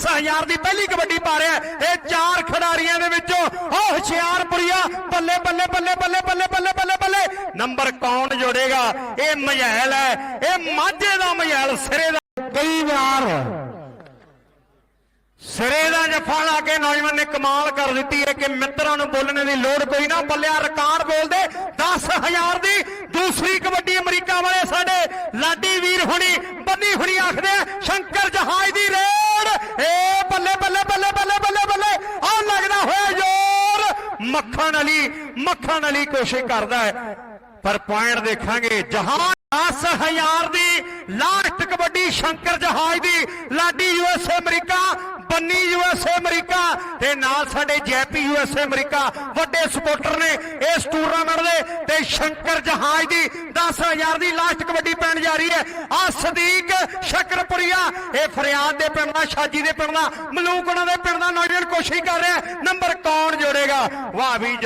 10000 ਦੀ ਪਹਿਲੀ ਕਬੱਡੀ ਪਾ ਰਿਹਾ ਇਹ ਚਾਰ ਖਿਡਾਰੀਆਂ ਦੇ ਵਿੱਚੋਂ ਉਹ ਹੁਸ਼ਿਆਰਪੁਰੀਆ, ਬੱਲੇ ਬੱਲੇ ਬੱਲੇ ਬੱਲੇ ਬੱਲੇ ਬੱਲੇ ਬੱਲੇ ਬੱਲੇ। ਨੰਬਰ ਕੌਣ ਜੋੜੇਗਾ? ਇਹ ਮਝੈਲ ਹੈ। ਇਹ ਮਾਝੇ ਦਾ ਮਝੈਲ ਸਿਰੇ ਦਾ। ਕਈ ਵਾਰ ਸਿਰੇ ਦਾ ਜਫਾ ਲਾ ਕੇ ਨੌਜਵਾਨ ਨੇ ਕਮਾਲ ਕਰ ਦਿੱਤੀ ਹੈ ਕਿ ਮਿੱਤਰਾਂ ਨੂੰ ਬੋਲਣੇ ਦੀ ਲੋੜ ਕੋਈ ਨਾ ਬੱਲਿਆ ਰਿਕਾਰਡ ਬੋਲਦੇ 10000 ਦੀ। ਦੂਸਰੀ ਕਬੱਡੀ ਅਮਰੀਕਾ ਵਾਲੇ ਸਾਡੇ ਲਾਡੀ ਵੀਰ ਹੁਣੀ, ਬੰਨੀ ਹੁਣੀ ਆਖਦੇ ਸ਼ੰਕਰ ਜਹਾਜ਼ ਦੀ ਰੇਡ ਏ ਬੱਲੇ ਬੱਲੇ ਬੱਲੇ ਬੱਲੇ ਬੱਲੇ ਬੱਲੇ ਆ ਲੱਗਦਾ ਹੋਇਆ ਜ਼ੋਰ ਮੱਖਣ ਅਲੀ ਮੱਖਣ ਅਲੀ ਕੋਸ਼ਿਸ਼ ਕਰਦਾ ਹੈ। ਪਰ ਪੁਆਇੰਟ ਦੇਖਾਂਗੇ, ਜਹਾਜ਼ 10000 ਦੀ, ਲਾਸਟ ਕਬੱਡੀ ਸ਼ੰਕਰ ਜਹਾਜ਼ ਦੀ, Laddi USA America, Bunny USA America ਤੇ ਨਾਲ ਸਾਡੇ ਜੈਪੀ ਯੂਐਸਏ ਅਮਰੀਕਾ। ਵੱਡੇ ਸਪੋਰਟਰ ਨੇ ਇਸ ਟੂਰਨਾਮੈਂਟ ਦੇ ਤੇ ਸ਼ੰਕਰ ਜਹਾਜ਼ ਦੀ 10000 ਦੀ ਲਾਸਟ ਕਬੱਡੀ ਪੈਣ ਜਾ ਰਹੀ ਹੈ। ਆ ਸਦੀਕ ਸ਼ਕਰਪੁਰੀਆ, ਇਹ ਫਰਿਆਦ ਦੇ ਪਿੰਡ ਦਾ, ਸ਼ਾਜੀ ਦੇ ਪਿੰਡ ਦਾ ਮਲੂਕਣਾ ਦੇ ਪਿੰਡ ਦਾ ਨੌਜਵਾਨ ਕੋਸ਼ਿਸ਼ ਕਰ ਰਿਹਾ ਨੰਬਰ ਕੌਣ ਜੋ ਪੜੇਗਾ ਵਾਹ ਵੀ